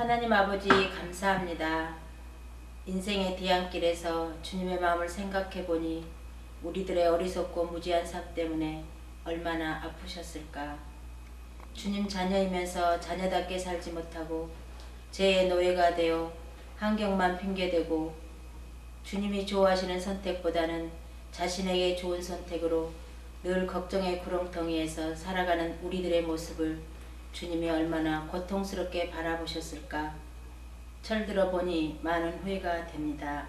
하나님 아버지 감사합니다. 인생의 뒤안길에서 주님의 마음을 생각해 보니 우리들의 어리석고 무지한 삶 때문에 얼마나 아프셨을까. 주님 자녀이면서 자녀답게 살지 못하고 죄의 노예가 되어 환경만 핑계대고 주님이 좋아하시는 선택보다는 자신에게 좋은 선택으로 늘 걱정의 구렁텅이에서 살아가는 우리들의 모습을 주님이 얼마나 고통스럽게 바라보셨을까. 철들어 보니 많은 후회가 됩니다.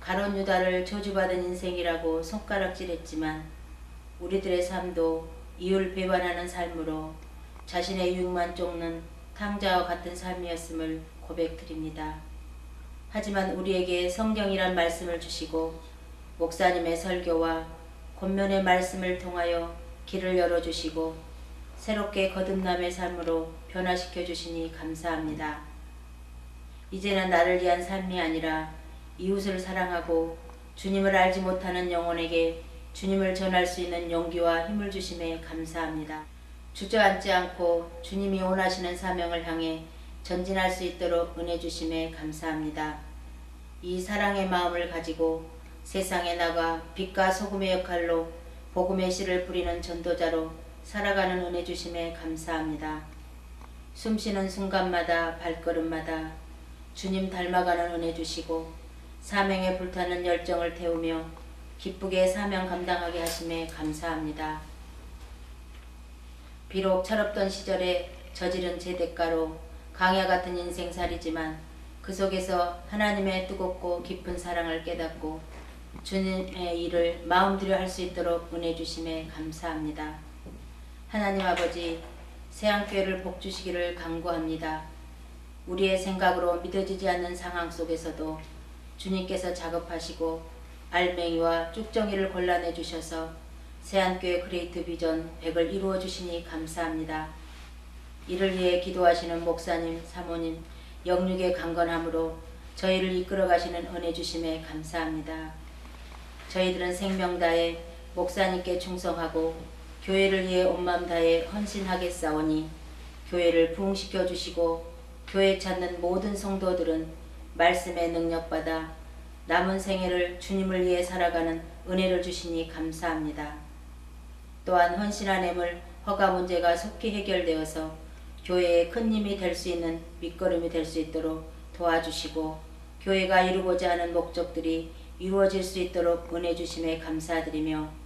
가론 유다를 저주받은 인생이라고 손가락질했지만 우리들의 삶도 이율 배반하는 삶으로 자신의 유익만 쫓는 탕자와 같은 삶이었음을 고백드립니다. 하지만 우리에게 성경이란 말씀을 주시고 목사님의 설교와 권면의 말씀을 통하여 길을 열어주시고 새롭게 거듭남의 삶으로 변화시켜 주시니 감사합니다. 이제는 나를 위한 삶이 아니라 이웃을 사랑하고 주님을 알지 못하는 영혼에게 주님을 전할 수 있는 용기와 힘을 주심에 감사합니다. 주저앉지 않고 주님이 원하시는 사명을 향해 전진할 수 있도록 은혜 주심에 감사합니다. 이 사랑의 마음을 가지고 세상에 나가 빛과 소금의 역할로 복음의 씨를 뿌리는 전도자로 살아가는 은혜 주심에 감사합니다. 숨쉬는 순간마다 발걸음마다 주님 닮아가는 은혜 주시고 사명에 불타는 열정을 태우며 기쁘게 사명 감당하게 하심에 감사합니다. 비록 철없던 시절에 저지른 제 대가로 강야 같은 인생살이지만 그 속에서 하나님의 뜨겁고 깊은 사랑을 깨닫고 주님의 일을 마음 들여 할 수 있도록 은혜 주심에 감사합니다. 하나님 아버지 세안교회를 복주시기를 간구합니다. 우리의 생각으로 믿어지지 않는 상황 속에서도 주님께서 작업하시고 알맹이와 쭉정이를 골라내 주셔서 세안교회 그레이트 비전 100을 이루어 주시니 감사합니다. 이를 위해 기도하시는 목사님, 사모님, 영육의 강건함으로 저희를 이끌어 가시는 은혜 주심에 감사합니다. 저희들은 생명 다해 목사님께 충성하고 교회를 위해 온 마음 다해 헌신하게 싸우니 교회를 부흥시켜 주시고 교회 찾는 모든 성도들은 말씀의 능력받아 남은 생애를 주님을 위해 살아가는 은혜를 주시니 감사합니다. 또한 헌신한 애물 허가 문제가 속히 해결되어서 교회의 큰 힘이 될 수 있는 밑거름이 될 수 있도록 도와주시고 교회가 이루고자 하는 목적들이 이루어질 수 있도록 은혜 주심에 감사드리며